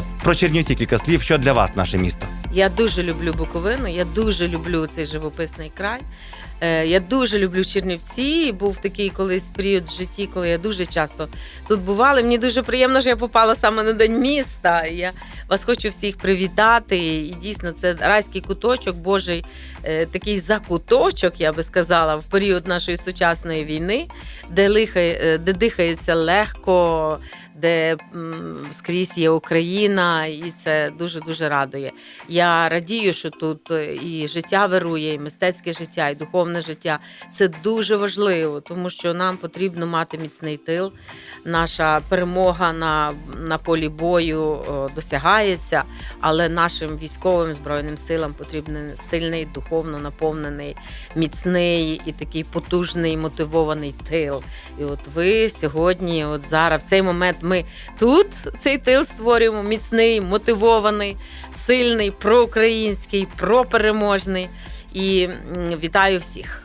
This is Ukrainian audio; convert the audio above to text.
Е, про Чернівці кілька слів. Що для вас наше місто? Я дуже люблю Буковину, я дуже люблю цей живописний край. Е, Я дуже люблю Чернівці. Був такий колись період в житті, коли я дуже часто тут бувала. Мені дуже приємно, що я попала саме на день міста. Я вас хочу всіх привітати. І дійсно, це райський куточок, Божий е, такий закуточок, я би сказала, в період нашої сучасної війни, де, лихає, е, де дихається легко, де скрізь є Україна, і це дуже дуже радує. Я радію, що тут е, і життя вирує, і мистецьке життя, і духовне життя. Це дуже важливо, тому що нам потрібно мати міцний тил. Наша перемога на, на полі бою досягається, але нашим військовим збройним силам потрібен сильний, духовно наповнений, міцний і такий потужний, мотивований тил. І от ви сьогодні, от зараз, в цей момент, ми тут цей тил створюємо міцний, мотивований, сильний, проукраїнський, пропереможний. І вітаю всіх.